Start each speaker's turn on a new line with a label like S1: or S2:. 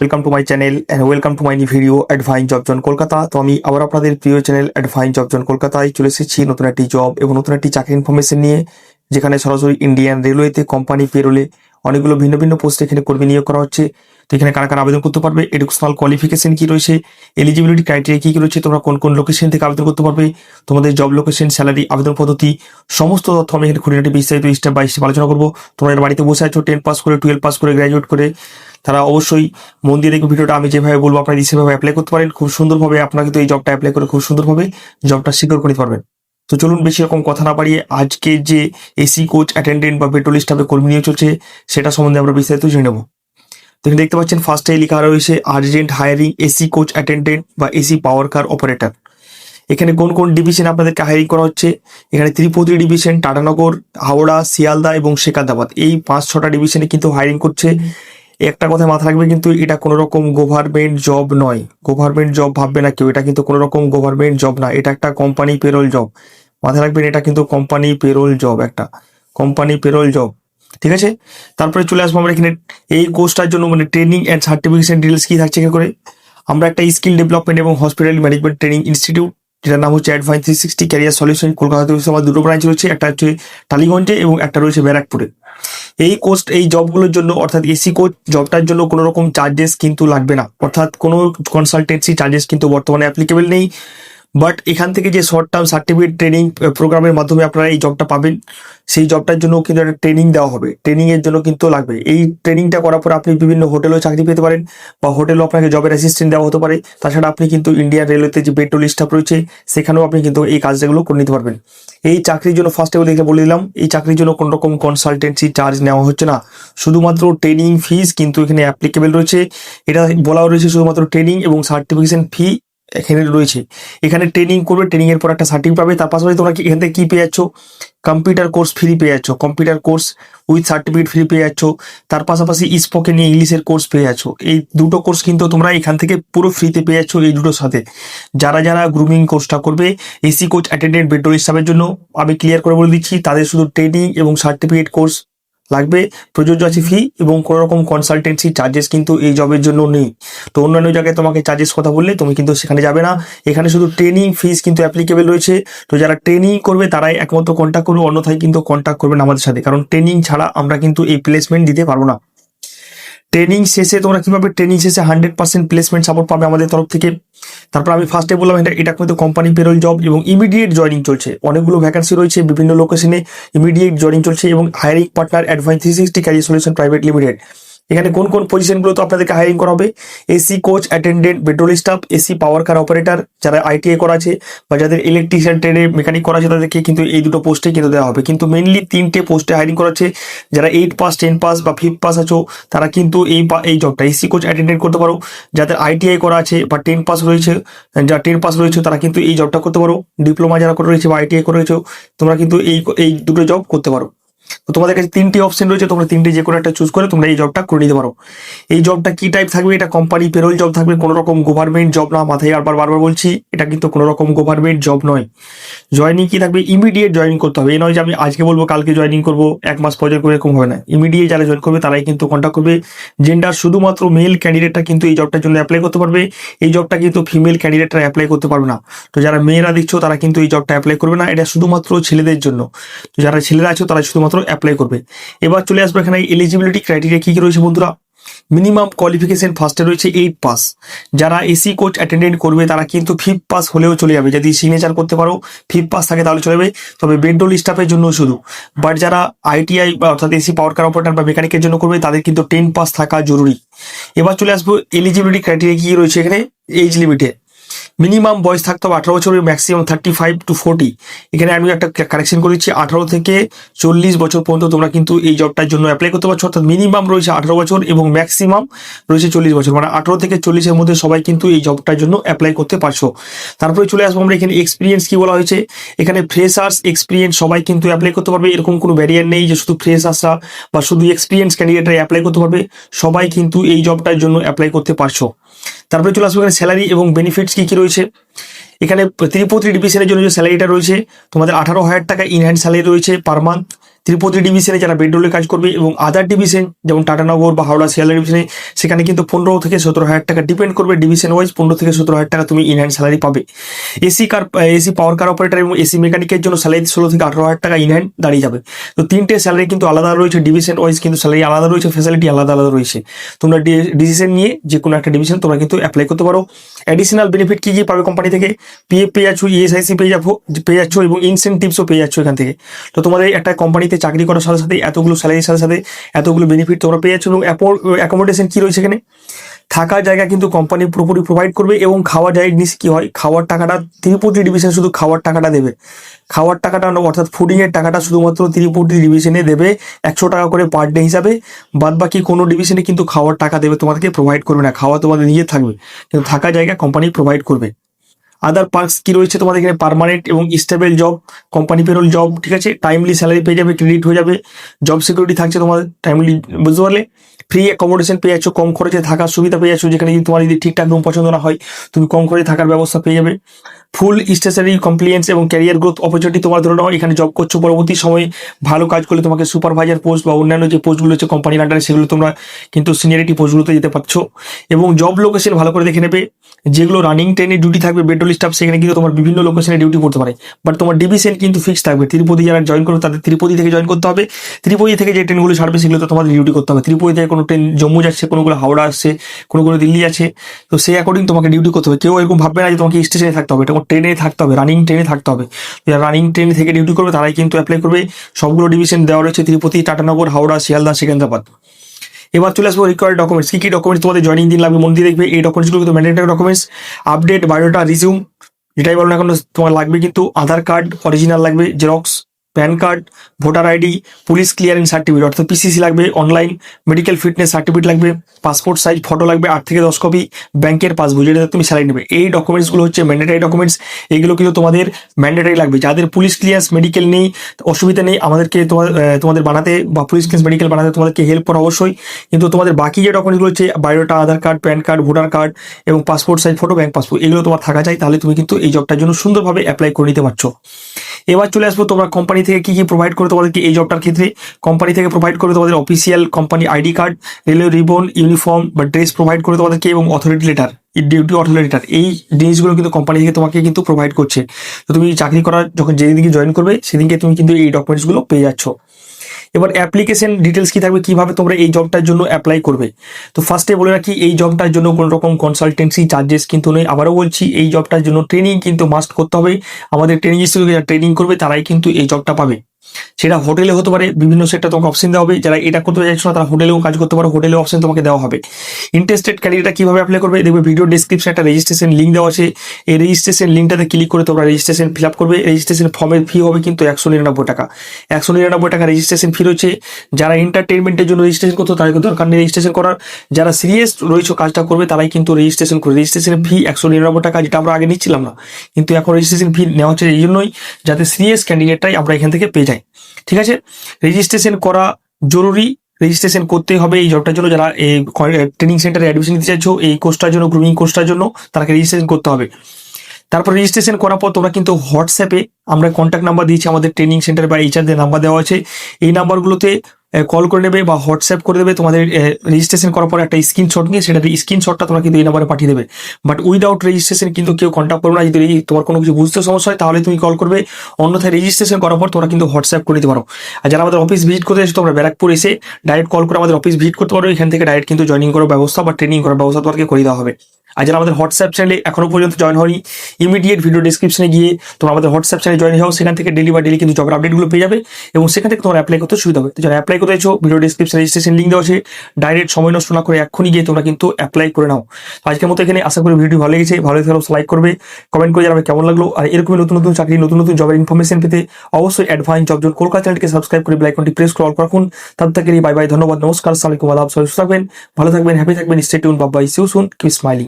S1: Welcome to my channel and welcome to my new video অ্যাডভাইন job জন কলকাতা তো আমি আবার আপনাদের প্রিয় চ্যানেল অ্যাডভাইন জব জন কলকাতায় চলে এসেছি নতুন একটি জব এবং নতুন একটি চাকরি ইনফরমেশন নিয়ে, যেখানে সরাসরি ইন্ডিয়ান রেলওয়েতে কোম্পানি পেরোলে অনেকগুলো ভিন্ন ভিন্ন পোস্টে এখানে কর্মী নিয়োগ করা হচ্ছে। তো এখানে কারা কারা আবেদন করতে পারবে এডুকেশনাল কোয়ালিফিকেশন কি রয়েছে এলিজিবিলিটি ক্রাইটেরিয়া কি কি রয়েছে, তোমরা কোন কোন লোকেশন থেকে আবেদন করতে পারবে, তোমাদের জব লোকেশন স্যালারি আবেদন পদ্ধতি, সমস্ত তথ্য আমি এখানে খুঁটিনাটি বিস্তারিত স্টেপ বাই স্টেপ আলোচনা করব। তোমরা এর বাড়িতে বসে আছো টেন পাস করে টুয়েলভ পাস করে গ্র্যাজুয়েট করে তারা অবশ্যই মন ভিডিওটা আমি যেভাবে বলব আপনারা সেভাবে অ্যাপ্লাই করতে পারেন। খুব সুন্দরভাবে আপনারা কিন্তু এই জবটা অ্যাপ্লাই করে খুব সুন্দরভাবে জবটা সিকিউর করে নিতে পারবেন। তো চলুন বেশি রকম কথা না বাড়িয়ে আজকে যে এসি কোচ অ্যাটেন্ডেন্ট বা পেট্রোল স্টাফে কর্মী নিয়ে চলছে, সেটা সম্বন্ধে আমরা বিস্তারিত জেনে নেব। তো এখানে দেখতে পাচ্ছেন ফার্স্টে লেখা রয়েছে urgent hiring AC coach attendant বা এসি পাওয়ার কার অপারেটর এখানে কোন কোন ডিভিশন আপনাদেরকে হায়ারিং করা হচ্ছে? এখানে ত্রিপুতি ডিভিশন টাটানগর, হাওড়া, শিয়ালদা এবং শেখাদাবাদ এই পাঁচ ছটা ডিভিশনে কিন্তু হায়ারিং করছে। একটা কথা মাথা রাখবে কিন্তু এটা কোনো রকম গভর্নমেন্ট জব নয়। গভর্নমেন্ট জব ভাববে না কেউ। এটা কিন্তু কোনো রকম গভর্নমেন্ট জব না। এটা একটা কোম্পানি পেরোল জব মাথায় রাখবেন, এটা কিন্তু কোম্পানি পেরোল জব একটা। কোম্পানি পেরোল জব ঠিক আছে? তারপরে চলে আসব আমরা এখানে। এই কোর্সটার জন্য মানে ট্রেনিং অ্যান্ড সার্টিফিকেশন ডিটেলস কি থাকছে করে? আমরা একটা স্কিল ডেভেলপমেন্ট এবং হসপিটাল ম্যানেজমেন্ট ট্রেনিং ইনস্টিটিউট যেটার নাম হচ্ছে অ্যাডভাইন থ্রি সিক্সটি ক্যারিয়ার সলিউশন কলকাতাতে আমার দুটো ব্রাঞ্চ রয়েছে, একটা হচ্ছে টালিগঞ্জে এবং একটা রয়েছে ব্যারাকপুরে। এই কোর্স এই জবগুলোর জন্য, অর্থাৎ এসি কোচ জবটার জন্য কোনো রকম চার্জেস কিন্তু লাগবে না। অর্থাৎ কোনো কনসালটেন্সি চার্জেস কিন্তু বর্তমানে অ্যাপ্লিকেবল নেই। বাট এখান থেকে যে শর্ট টার্ম সার্টিফিকেট ট্রেনিং প্রোগ্রামের মাধ্যমে আপনারা এই জবটা পাবেন। সেই জবটার জন্য কিন্তু একটা ট্রেনিং দেওয়া হবে। ট্রেনিং এর জন্য কিন্তু লাগবে। এই ট্রেনিংটা করার পর আপনি বিভিন্ন হোটেলেও চাকরি পেতে পারেন বা হোটেলও আপনাকে জবের অ্যাসিস্ট্যান্ট দেওয়া হতে পারে। তাছাড়া আপনি কিন্তু ইন্ডিয়ান রেলওয়েতে যে পেট্রোল স্টাফ রয়েছে, সেখানেও আপনি কিন্তু এই কাজগুলো করে নিতে পারবেন। এই চাকরির জন্য ফার্স্ট ফার্স্টে বলে বলে দিলাম, এই চাকরির জন্য কোনো রকম কনসালটেন্সি চার্জ নেওয়া হচ্ছে না। শুধুমাত্র ট্রেনিং ফিস কিন্তু এখানে অ্যাপ্লিকেবল রয়েছে। এটা বলাও রয়েছে শুধুমাত্র ট্রেনিং এবং সার্টিফিকেশন ফি এখানে রয়েছে। এখানে ট্রেনিং করবে ট্রেনিং এর পর একটা সার্টিফিকেট পাবে। তার পাশাপাশি তোমরা এখান থেকে কি পেয়ে যাচ্ছ? কম্পিউটার কোর্স ফ্রি পেয়ে যাচ্ছ। Computer course with certificate free পেয়ে যাচ্ছ। তার পাশাপাশি স্পোকেন ইংলিশের কোর্স পেয়ে যাচ্ছ। এই দুটো কোর্স কিন্তু তোমরা এখান থেকে পুরো ফ্রিতে পেয়ে যাচ্ছ এই দুটোর সাথে। যারা যারা গ্রুমিং কোর্সটা করবে এসি কোচ অ্যাটেন্ডেন্ট বেডরোল হিসাবের জন্য আমি ক্লিয়ার করে বলে দিচ্ছি, তাদের শুধু ট্রেনিং এবং সার্টিফিকেট কোর্স লাগবে। প্রযোজ্য আছে ফি এবং কোনো রকম কনসালটেন্সি চার্জেস কিন্তু এই জবের জন্য নেই। তো অন্যান্য জায়গায় তোমাকে চার্জেস কথা বললে তুমি কিন্তু সেখানে যাবে না। এখানে শুধু ট্রেনিং ফিস কিন্তু অ্যাপ্লিকেবল রয়েছে। তো যারা ট্রেনিং করবে তারাই একমাত্র কন্ট্যাক্ট করবে, অন্যথায় কিন্তু কন্ট্যাক্ট করবেন আমাদের সাথে। কারণ ট্রেনিং ছাড়া আমরা কিন্তু এই প্লেসমেন্ট দিতে পারব না। ট্রেনিং শেষে তোমরা কীভাবে ট্রেনিং শেষে হান্ড্রেড পার্সেন্ট প্লেসমেন্ট সাপোর্ট পাবে আমাদের তরফ থেকে? তারপর আমি ফার্স্টে বললাম, এটা এটা কিন্তু কোম্পানি পেরোল জব এবং ইমিডিয়েট জয়নিং চলছে। অনেকগুলো ভ্যাকান্সি রয়েছে বিভিন্ন লোকেশনে ইমিডিয়েট জয়নিং চলছে এবং hiring partner advice three sixty career solution private limited এখানে কোন কোন পজিশনগুলো তো আপনাদেরকে হায়ারিং করা হবে? AC coach attendant petrol staff AC power car operator যারা আইটিআই করা আছে বা যাদের ইলেকট্রিশিয়ান ট্রেনে মেকানিক করা আছে তাদেরকে কিন্তু এই দুটো পোস্টে কিন্তু দেওয়া হবে। কিন্তু মেনলি তিনটে পোস্টে হায়ারিং করা আছে যারা এইট পাস টেন পাস বা ফিফথ পাস আছো, তারা কিন্তু এই এই জবটা এসি কোচ অ্যাটেন্ডেন্ট করতে পারো। যাদের আইটিআই করা আছে বা টেন পাস রয়েছে যারা টেন পাস রয়েছে, তারা কিন্তু এই জবটা করতে পারো। ডিপ্লোমা যারা করে রয়েছে বা আইটিআই করে রয়েছে, তোমরা কিন্তু এই এই দুটো জব করতে পারো। তো তোমাদের কাছে তিনটি অপশন রয়েছে, তোমরা তিনটি যে কোনো একটা চুজ করে তোমরা এই জবটা করে নিতে পারো। এই জবটা কি টাইপ থাকবে? এটা কোম্পানি পেরোল জব থাকবে, কোনো রকম গভর্নমেন্ট জব না, মাথায় আরবার বারবার বলছি, এটা কিন্তু কোনো রকম গভর্নমেন্ট জব নয়। জয়নিং কি থাকবে? ইমিডিয়েট জয়েনিং করতে হবে। এই নয় যে আমি আজকে বলব, কালকে জয়েনিং করব, এক মাস পর join এরকম হবে না। ইমিডিয়েট যারা জয়েন করবে, তারাই কিন্তু কন্ট্যাক্ট করবে। জেন্ডার শুধুমাত্র মেল ক্যান্ডিডেটটা কিন্তু এই জবটার জন্য অ্যাপ্লাই করতে পারবে। এই জবটা কিন্তু ফিমেল ক্যান্ডিডেটরা অ্যাপ্লাই করতে পারবে না। তো যারা মেয়েরা দিচ্ছ তারা কিন্তু এই জবটা অ্যাপ্লাই করবে না। এটা শুধুমাত্র ছেলেদের জন্য। তো যারা ছেলেরা আছো, তারা শুধুমাত্র অ্যাপ্লাই করবে। এবার চলে আসবে এখানে এলিজিবিলিটি ক্রাইটেরিয়া কি কি রয়েছে বন্ধুরা? মিনিমাম কোয়ালিফিকেশন ফার্স্টে রয়েছে এইট পাস যারা এসি কোচ অ্যাটেন্ডেন্ট করবে, তারা কিন্তু ফিফ পাস হলেও চলে যাবে। যদি সিগনেচার করতে পারো ফিফ পাস থাকে তাহলে চলে যাবে। তবে বেডরোল স্টাফের জন্য শুধু। বাট যারা আইটিআই বা অর্থাৎ এসি পাওয়ার কার অপারেটর বা মেকানিকের জন্য করবে, তাদের কিন্তু টেন পাস থাকা জরুরি। এবার চলে আসব এলিজিবিলিটি ক্রাইটেরিয়া কি রয়েছে এখানে? এজ লিমিটে মিনিমাম বয়স থাকতে হবে আঠারো বছরের maximum thirty five to forty এখানে আমি একটা কারেকশন করেছি আঠারো থেকে চল্লিশ বছর পর্যন্ত তোমরা কিন্তু এই জবটার জন্য অ্যাপ্লাই করতে পারছ। অর্থাৎ মিনিমাম রয়েছে আঠারো বছর এবং ম্যাক্সিমাম রয়েছে চল্লিশ বছর। মানে আঠারো থেকে চল্লিশের মধ্যে সবাই কিন্তু এই জবটার জন্য অ্যাপ্লাই করতে পারছ। তারপরে চলে আসব আমরা এখানে এক্সপিরিয়েন্স কি বলা হয়েছে। এখানে ফ্রেশার্স এক্সপিরিয়েন্স সবাই কিন্তু অ্যাপ্লাই করতে পারবে। এরকম কোনো ব্যারিয়ার নেই যে শুধু ফ্রেশার্সরা বা শুধু এক্সপিরিয়েন্স ক্যান্ডিডেটরা অ্যাপ্লাই করতে পারবে। সবাই কিন্তু এই জবটার জন্য অ্যাপ্লাই করতে পারছ। তারপরে চলে আসব এখানে স্যালারি এবং বেনিফিটস কি কি রয়েছে। এখানে ত্রিপুত্রি ডিভিশনের জন্য যে স্যালারিটা রয়েছে, তোমাদের আঠারো হাজার টাকা ইনহ্যান্ড স্যালারি রয়েছে পার মান্থ ত্রিপতি ডিভিশনে যারা বেডরোলে কাজ করবে এবং আদার ডিভিশন যেমন টাটানগর বা হাওড়া শিয়ালদা ডিভিশনে সেখানে কিন্তু পনেরো থেকে সতেরো হাজার টাকা ডিপেন্ড করবে ডিভিশন ওয়াইজ পনেরো থেকে সতেরো হাজার টাকা তুমি ইন হ্যান্ড স্যালারি পাবে। AC car AC power car operator এবং এসি মেকানিকের জন্য স্যালারি ষোলো থেকে আঠারো হাজার টাকা ইন হ্যান্ড দাঁড়িয়ে যাবে। তো তিনটে স্যালারি কিন্তু আলাদা রয়েছে ডিভিশন ওয়াইজ কিন্তু স্যালারি আলাদা রয়েছে ফ্যাসিলিটি আলাদা আলাদা রয়েছে। তোমরা ডিসিশন নিয়ে যে কোনো একটা ডিভিশন তোমরা কিন্তু অ্যাপ্লাই করতে পারো। অ্যাডিশনাল বেনিফিট কি কি পাবে কোম্পানি থেকে? পিএফ পেয়ে যাচ্ছ ইএসআইসি পেয়ে যাব, পেয়ে যাচ্ছ এবং ইনসেন্টিভসও পেয়ে যাচ্ছ এখান থেকে। তো তোমাদের একটা কোম্পানিতে চাকরি করার সাথে সাথে এতগুলো স্যালারির সাথে সাথে এতগুলো বেনিফিট তোমরা পেয়ে যাচ্ছ এবং অ্যাকোমোডেশন কি রয়েছে এখানে? থাকার জায়গা কিন্তু কোম্পানি পুরোপুরি প্রোভাইড করবে এবং খাওয়ার জায়গা জিনিস কি হয়? খাওয়ার টাকাটা তিরুপতি ডিভিশন শুধু খাওয়ার টাকাটা দেবে। খাওয়ার টাকাটা অর্থাৎ ফুডিং এর টাকাটা শুধুমাত্র তিরুপতি ডিভিশনে দেবে একশো টাকা করে পার ডে হিসাবে। বাদ বাকি কোনো ডিভিশনে কিন্তু খাওয়ার টাকা দেবে তোমাদেরকে প্রোভাইড করবে না, খাওয়া তোমাদের নিজে থাকবে। কিন্তু থাকার জায়গা কোম্পানি প্রোভাইড করবে। আদার পার্কস কি রয়েছে তোমাদের এখানে? পারমানেন্ট এবং stable job company payroll job ঠিক আছে? টাইমলি স্যালারি পেয়ে যাবে ক্রেডিট হয়ে যাবে জব সিকিউরিটি থাকছে তোমাদের টাইমলি বুঝতে পারলে? ফ্রি অ্যাকোমোডেশন পেয়ে যাচ্ছ কম খরচে থাকার সুবিধা পেয়ে যাচ্ছ যেখানে যদি তোমার যদি ঠিকঠাক রুম পছন্দ না হয়, তুমি কম খরচে থাকার ব্যবস্থা পেয়ে যাবে। ফুল স্টেশনারি কমপ্লিয়েন্স এবং ক্যারিয়ার গ্রোথ অপরচুনিটি তোমার ধরে নাও, এখানে জব করছ, পরবর্তী সময়ে ভালো কাজ করলে তোমাকে সুপারভাইজার পোস্ট বা অন্যান্য যে পোস্টগুলো হচ্ছে কোম্পানির আন্ডারে সেগুলো তোমরা কিন্তু সিনিয়রিটি পোস্টগুলোতে যেতে পারছ। এবং জব লোকেশন ভালো করে দেখে নেবে, যেগুলো রানিং ট্রেনে ডিউটি থাকবে বেডরোল স্টাফ সেখানে কিন্তু তোমার বিভিন্ন লোকেশনে ডিউটি করতে পারে। বাট তোমার ডিভিশন কিন্তু ফিক্স থাকবে। তিরুপতি যারা জয়েন করবে, তাদের তিরুপতি থেকে জয়েন করতে হবে। তিরুপতি থেকে যে ট্রেনগুলো ছাড়বে সেগুলো তো তোমাদের ডিউটি করতে হবে। তিরুপতি থেকে কোনো ট্রেন জম্মু যাচ্ছে, কোনোগুলো হাওড়া আসছে, কোনোগুলো দিল্লি আছে তো সেই অ্যাকর্ডিং তোমাকে ডিউটি করতে হবে। কেউ এরকম ভাববে না যে তোমাকে স্টেশনে থাকতে হবে। তোমার ট্রেনে থাকতে হবে রানিং ট্রেনে থাকতে হবে। যারা রানিং ট্রেন থেকে ডিউটি করবে, তারাই কিন্তু অ্যাপ্লাই করবে। সবগুলো ডিভিশন দেওয়া রয়েছে, তিরুপতি, টাটানগর, হাওড়া, শিয়ালদা, সেকেন্দ্রাবাদ। এবার চলে আসব রিকোয়ার্ড ডকুমেন্টস কি কি ডকুমেন্টস তোমাদের জয়েনিং দিন লাগবে মন দিয়ে দেখবে। এই ডকুমেন্টসগুলো কিন্তু mandatory documents update biodata resume যেটাই বলো না এখন তোমার লাগবে কিন্তু আধার কার্ড অরিজিনাল লাগবে xerox PAN card, voter ID, police clearing certificate, অর্থাৎ পিসিসি লাগবে অনলাইন মেডিকেল ফিটনেস সার্টিফিকেট লাগবে পাসপোর্ট সাইজ ফটো লাগবে, আট থেকে দশ কপি ব্যাংকের পাসবই যেটা তুমি স্যালারি নেবে। এই ডকুমেন্টসগুলো হচ্ছে ম্যান্ডেটারি ডকুমেন্টস এইগুলো কিন্তু তোমাদের ম্যান্ডেটারি লাগবে। যাদের পুলিশ ক্লিয়ার্স মেডিকেল নেই, অসুবিধা নেই, আমাদেরকে তোমাদের বানাতে বা পুলিশ ক্লিয়ার্স মেডিকেল বানাতে তোমাদেরকে হেল্প করা অবশ্যই। কিন্তু তোমাদের বাকি যে ডকুমেন্টগুলো হচ্ছে biodata Aadhaar card PAN card voter card এবং passport size photo bank passport এগুলো তোমার থাকা চাই তাহলে তুমি কিন্তু এই জবটার জন্য সুন্দরভাবে অ্যাপ্লাই করে নিতে পারছ। এবার চলে আসব তোমরা কোম্পানি থেকে কি কি প্রোভাইড করে তোমাদেরকে এই জবটার ক্ষেত্রে? কোম্পানি থেকে প্রোভাইড করে তোমাদের official company ID card railway ribbon uniform বা ড্রেস প্রোভাইড করে তোমাদেরকে এবং authority letter duty authority letter এই জিনিসগুলো কিন্তু কোম্পানি থেকে তোমাকে কিন্তু প্রোভাইড করছে। তো তুমি চাকরি করার, যখন যেদিনকে জয়েন করবে, সেদিনকে তুমি কিন্তু এই ডকুমেন্টসগুলো পেয়ে যাচ্ছ। এবার অ্যাপ্লিকেশন ডিটেলস কি থাকবে? কীভাবে তোমরা এই জবটার জন্য অ্যাপ্লাই করবে? তো ফার্স্টে বলে রাখি, এই জবটার জন্য কোনো রকম কনসালটেন্সি চার্জেস কিন্তু নেই। আবারও বলছি, এই জবটার জন্য ট্রেনিং কিন্তু মাস্ট করতে হবে। আমাদের ট্রেনিং ইনস্টিটিউটে যারা ট্রেনিং করবে, তারাই কিন্তু এই জবটা পাবে। সেটা হোটেলে হতে পারে, বিভিন্ন সেক্টর তোমাকে অপশন দেওয়া হবে, যারা এটা করতে চাইছো না, তারা হোটেলেও কাজ করতে পারো, হোটেলে অপশন তোমাকে দেওয়া হবে। ইন্টারেস্টেড ক্যান্ডিডেটরা কীভাবে অ্যাপ্লাই করবে দেখবে ভিডিও ডিসক্রিপশনে একটা রেজিস্ট্রেশন লিঙ্ক দেওয়া আছে। এই রেজিস্ট্রেশন লিঙ্কটাতে ক্লিক করে তোমরা রেজিস্ট্রেশন ফিল আপ করবে। রেজিস্ট্রেশন ফর্মের ফি হবে কিন্তু একশো নিরানব্বই টাকা। একশো নিরানব্বই টাকা রেজিস্ট্রেশন ফি রয়েছে। যারা এন্টারটেনমেন্টের জন্য রেজিস্ট্রেশন করতো তাদের দরকার নেই রেজিস্ট্রেশন করার। যারা সিরিয়াস রয়েছে, কাজটা করবে, তারাই কিন্তু রেজিস্ট্রেশন করবে। রেজিস্ট্রেশন ফি একশো নিরানব্বই টাকা, যেটা আমরা আগে নিচ্ছিলাম না। কিন্তু এখন রেজিস্ট্রেশন ফি নেওয়া হচ্ছে এই জন্যই। যাতে সিরিয়াস ক্যান্ডিডেটটাই আমরা এখান থেকে পেয়ে ঠিক আছে? রেজিস্ট্রেশন করা জরুরি। রেজিস্ট্রেশন করতে হবে এই জবটার জন্য। যারা এই ট্রেনিং সেন্টারে অ্যাডমিশন নিতে চাইছো, এই কোর্সটার জন্য গ্রুমিং কোর্সটার জন্য তাকে রেজিস্ট্রেশন করতে হবে। তারপর রেজিস্ট্রেশন করার পর তোমরা কিন্তু হোয়াটসঅ্যাপে আমরা কন্ট্যাক্ট নাম্বার দিয়েছি আমাদের ট্রেনিং সেন্টার বা এইচআরদের নাম্বার দেওয়া আছে। এই নাম্বারগুলোতে কল করে নেবে বা হোয়াটসঅ্যাপ করে দেবে। তোমাদের রেজিস্ট্রেশন করার পর একটা স্ক্রিনশট নিয়ে সেটা স্ক্রিনশটটা তোমরা কিন্তু এই নাম্বারে পাঠিয়ে দেবে। বাট উইদাউট রেজিস্ট্রেশন কিন্তু কেউ কন্ট্যাক্ট করবে না। যদি তোমার কোনো কিছু বুঝতে সমস্যা হয়, তাহলে তুমি কল করবে। অন্যথায় রেজিস্ট্রেশন করার পর তোমরা কিন্তু হোয়াটসঅ্যাপ করে দিতে পারো। আর যারা আমাদের অফিস ভিজিট করতে এসে তোমরা ব্যারাকপুর এসে ডাইরেক্ট কল করে আমাদের অফিস ভিজিট করতে পারো। এখান থেকে ডাইরেক্ট কিন্তু জয়েনিং করার ব্যবস্থা বা ট্রেনিং করার ব্যবস্থা তোমাকে করে দেওয়া হবে। আর যারা আমাদের হোয়াটসঅ্যাপ চ্যানেলে এখনও পর্যন্ত জয়েন হয়নি ইমিডিয়েট ভিডিও ডিসক্রিপশনে গিয়ে তোমরা আমাদের হোয়াটসঅ্যাপ চ্যানেলে জয়েন হও সেখান থেকে ডেলি বা ডেলি কিন্তু জবের আপডেটগুলো পেয়ে যাবে এবং সেখান থেকে তোমরা অ্যাপ্লাই করতে সুবিধা হবে। তো যারা অ্যাপ্লাই করতে চাইছো ভিডিও ডিসক্রিপশন রেজিস্ট্রেশন লিঙ্ক দেওয়া আছে ডাইরেক্ট সময় নষ্ট না করে এক্ষুনি গিয়ে তোমরা কিন্তু অ্যাপ্লাই করে নাও। আজকের মতো এখানে আশা করি ভিডিও ভালো লেগেছে, ভালো লাগলে লাইক করবে কমেন্ট করে জানাবে কেমন লাগল, আর এরকমই নতুন নতুন চাকরি, নতুন নতুন জবের ইনফরমেশন পেতে অবশ্যই অ্যাডভান্স জব জোন কলকাতা চ্যানেলকে সাবস্ক্রাইব করে বেলাইকনটি প্রেস করে অল রাখুন। তার থেকে বাই বাই ধন্যবাদ, নমস্কার আলাপ সবাই সুস্থ থাকবেন, ভালো থাকবেন হ্যাপি থাকবেন stay tune Babai see you soon কি স্মাইলিং